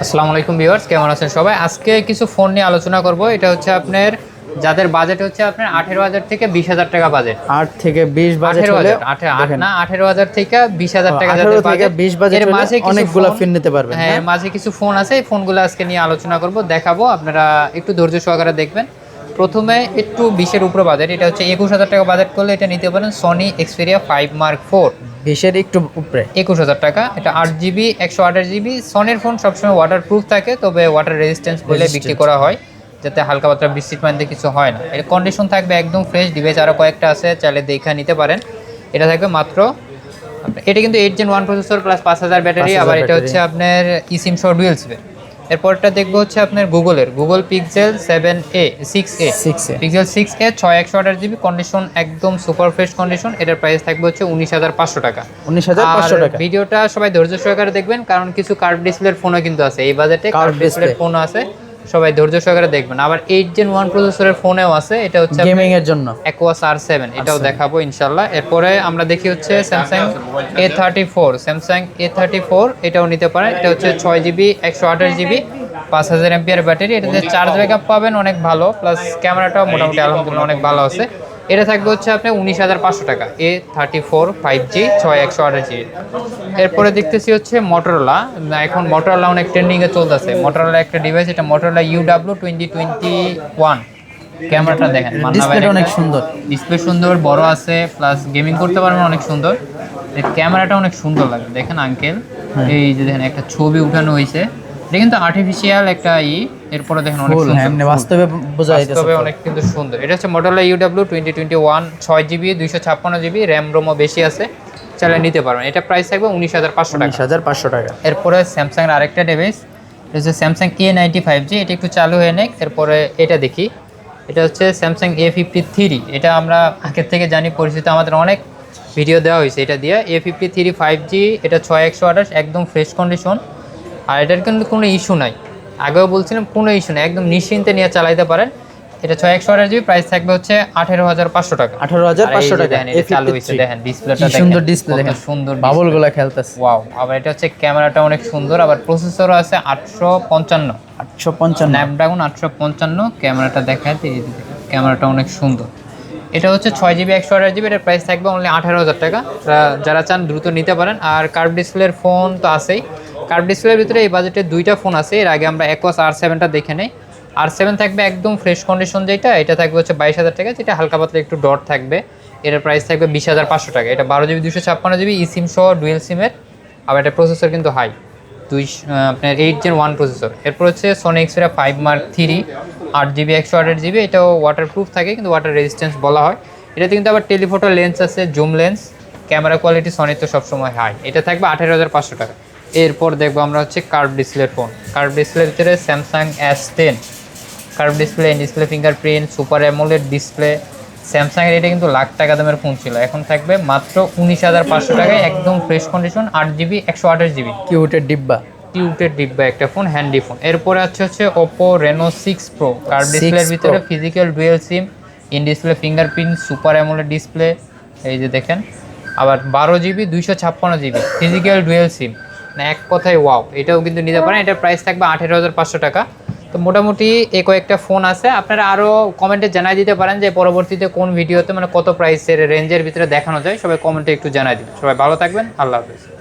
আসসালামু আলাইকুম ভিউয়ার্স কেমন আছেন সবাই? আজকে কিছু ফোন নিয়ে আলোচনা করব। এটা হচ্ছে আপনার যাদের বাজেট হচ্ছে আপনার আঠেরো হাজার থেকে বিশ হাজার টাকা বাজেট আট থেকে বিশ বাজেট আঠেরো হলে হাজার না আঠেরো হাজার থেকে বিশ হাজার টাকা যাদের থেকে বিশ বাজেট মাঝে অনেকগুলা ফোন- নিতে পারবেন হ্যাঁ হ্যাঁ? মাঝে কিছু ফোন আছে এই ফোনগুলো আজকে নিয়ে আলোচনা করব দেখাবো আপনারা একটু ধৈর্য সহকারে দেখবেন। প্রথমে একটু বিশের উপরে বাজেট এটা হচ্ছে একুশ হাজার টাকা বাজেট করলে এটা নিতে পারেন Sony Xperia five mark four বিশের একটু উপরে। একুশ হাজার টাকা। এটা আট জিবি একশো আঠাশ জিবি সনের ফোন সবসময় ওয়াটার প্রুফ থাকে তবে ওয়াটার রেজিস্ট্যান্স বলে বিক্রি করা হয় যাতে হালকা পাতলা বৃষ্টির পানিতে কিছু হয় না। এর কন্ডিশন থাকবে একদম ফ্রেশ ডিভাইস আরও কয়েকটা আছে চাইলে দেখে নিতে পারেন। এটা থাকবে মাত্র এটা কিন্তু eight gen one processor plus পাঁচ হাজার ব্যাটারি আবার এটা হচ্ছে আপনার ইসিম শর্ট ডুয়েল এরপরটা দেখব হচ্ছে আপনার গুগলের। Google Pixel seven A six A six A Pixel six A ছয় একশো আঠাশ জিবি কন্ডিশন একদম সুপার ফ্রেশ কন্ডিশন এটার প্রাইস থাকবে হচ্ছে উনিশ হাজার পাঁচশো টাকা। উনিশ হাজার পাঁচশো টাকা। ভিডিওটা সবাই ধৈর্য সহকারে দেখবেন কারণ কিছু কার্ড ডিসপ্লের ফোনও কিন্তু আছে। এই বাজেটে কার্ড কার্ভ ডিসপ্লের। ফোন আছে। সবাই ধৈর্য সহকারে দেখবেন। আবার এইট জেন ওয়ান প্রসেসরের ফোনেও আছে এটা হচ্ছে গেমিং এর জন্য। অ্যাকোয়াস আর সেভেন এটাও দেখাবো ইনশাল্লাহ এরপরে আমরা দেখি হচ্ছে Samsung A thirty four Samsung A thirty four এটাও নিতে পারেন। এটা হচ্ছে ছয় জিবি একশো আঠাশ জিবি পাঁচ হাজার এমপিআর ব্যাটারি। এটাতে চার্জ ব্যাকআপ পাবেন অনেক ভালো। প্লাস ক্যামেরাটাও মোটামুটি আলহামদুলিল্লাহ অনেক ভালো আছে। এটা থাকবে হচ্ছে আপনার উনিশ হাজার পাঁচশো টাকা। A thirty four five G ছয় একশো আঠাশ এরপরে দেখতেছি হচ্ছে মোটরোলা এখন মোটরোলা অনেক ট্রেন্ডিংয়ে চলতেছে। মোটরোলা একটা ডিভাইস এটা Motorola UW twenty twenty one ক্যামেরাটা দেখেন ডিসপ্লেটা অনেক সুন্দর। ডিসপ্লে সুন্দর বড় আছে প্লাস গেমিং করতে পারবেন অনেক সুন্দর। ক্যামেরাটা অনেক সুন্দর লাগে। দেখেন আঙ্কেল হ্যাঁ। এই যে দেখেন একটা ছবি উঠানো হয়েছে। এটা কিন্তু আর্টিফিশিয়াল একটা ই এরপরে দেখেন অনেক হ্যাঁ সুন্দর। বাস্তবে বোঝা যাইতেছে তবে অনেক কিন্তু সুন্দর। এটা হচ্ছে model UW twenty twenty one ছয় জিবি দুইশো ছাপ্পান্ন জিবি র্যাম রোমও বেশি আছে। চাইলে নিতে পারবেন। এটা প্রাইস থাকবে উনিশ হাজার পাঁচশো টাকা। উনিশ হাজার পাঁচশো টাকা। এরপরে স্যামসাং এর আরেকটা ডিভাইস এটা হচ্ছে Samsung A ninety five G এটা একটু চালু হয়ে নেক। এরপরে এটা দেখি। এটা হচ্ছে স্যামসাং এ ফিফটি থ্রি এটা আমরা আগের থেকে জানি পরিচিত। আমাদের অনেক ভিডিও দেওয়া হয়েছে এটা দিয়ে। A fifty three five G এটা ছয় একশো আঠাশ একদম ফ্রেশ কন্ডিশন আর এটার কিন্তু কোনো ইস্যু নাই। আগেও বলছিলাম কোনো ইস্যু নাই একদম নিশ্চিন্তে নিয়ে চালাইতে পারেন। এটা ছয় একশো আঠাশ জিবি প্রাইস থাকবে হচ্ছে আঠেরো হাজার পাঁচশো টাকা। আঠারো হাজার পাঁচশো টাকা এটা চালু হয়েছে দেখেন ডিসপ্লেটা সুন্দর ডিসপ্লে দেখেন। সুন্দর বাবলগুলা খেলতেছে। ওয়াও আবার এটা হচ্ছে ক্যামেরাটা অনেক সুন্দর আবার প্রসেসরও আছে আটশো পঞ্চান্ন। আটশো পঞ্চান্ন। স্ন্যাপড্রাগন আটশো পঞ্চান্ন ক্যামেরাটা এই ক্যামেরাটা অনেক সুন্দর। এটা হচ্ছে ছয় জিবি একশো আঠাশ জিবি এটার প্রাইস থাকবে অনলি আঠারো হাজার টাকা। যারা- যারা চান দ্রুত নিতে পারেন। আর কার্ভ ডিসপ্লের ফোন তো আছেই। কার্ভ ডিসপ্লের ভিতরে এই বাজেটে দুইটা ফোন আছে। এর আগে আমরা একোয়াস আর সেভেনটা দেখে নেই। আর সেভেন থাকবে একদম ফ্রেশ কন্ডিশন যেটা, এটা থাকবে হচ্ছে বাইশ হাজার টাকা, যেটা হালকা পাতলা একটু ডট থাকবে। এটার প্রাইস থাকবে বিশ হাজার পাঁচশো টাকা। এটা বারো জিবি দুশো ছাপ্পান্ন জিবি ই সিম সহ ডুয়েল সিমের আবার এটা প্রসেসর কিন্তু হাই দুই আপনার এইট জেন ওয়ান প্রসেসর এরপর হচ্ছে Sony Xperia five mark three আট জিবি একশো আঠাশ জিবি এটাও ওয়াটার প্রুফ থাকে, কিন্তু ওয়াটার রেজিস্ট্যান্স বলা হয়। এটাতে কিন্তু আবার টেলিফোটো লেন্স আছে জুম লেন্স ক্যামেরা কোয়ালিটি সনির তো সবসময় হাই এটা থাকবে আঠেরো হাজার পাঁচশো টাকা। এরপর দেখব আমরা হচ্ছে কার্ভ ডিসপ্লের ফোন কার্ভ ডিসপ্লের ভিতরে Samsung S ten curve display display fingerprint super AMOLED display স্যামসাংয়ের এটা কিন্তু লাখ টাকা দামের ফোন ছিল। এখন থাকবে মাত্র উনিশ হাজার পাঁচশো টাকায় একদম ফ্রেশ কন্ডিশন আট জিবি একশো আঠাশ জিবি কিউটের ডিব্বা। কিউটের ডিব্বা একটা ফোন হ্যান্ডি ফোন এরপরে আছে হচ্ছে Oppo Reno six pro curve 6 ডিসপ্লের ভিতরে physical dual SIM in display fingerprint super AMOLED display এই যে দেখেন আবার বারো জিবি দুইশো ছাপ্পান্ন জিবি ফিজিক্যাল ডুয়েল সিম এক কথায় ওয়াও, এটাও কিন্তু নিতে পারেন। এটার প্রাইস থাকবে আঠেরো হাজার পাঁচশো টাকা। তো মোটামুটি এ কয়েকটা ফোন আছে। আপনারা আরও কমেন্টে জানাই দিতে পারেন যে পরবর্তীতে কোন ভিডিওতে মানে কত প্রাইসের রেঞ্জের ভিতরে দেখানো যায়। সবাই কমেন্টে একটু জানাই দিবেন। সবাই ভালো থাকবেন। আল্লাহ হাফেজ।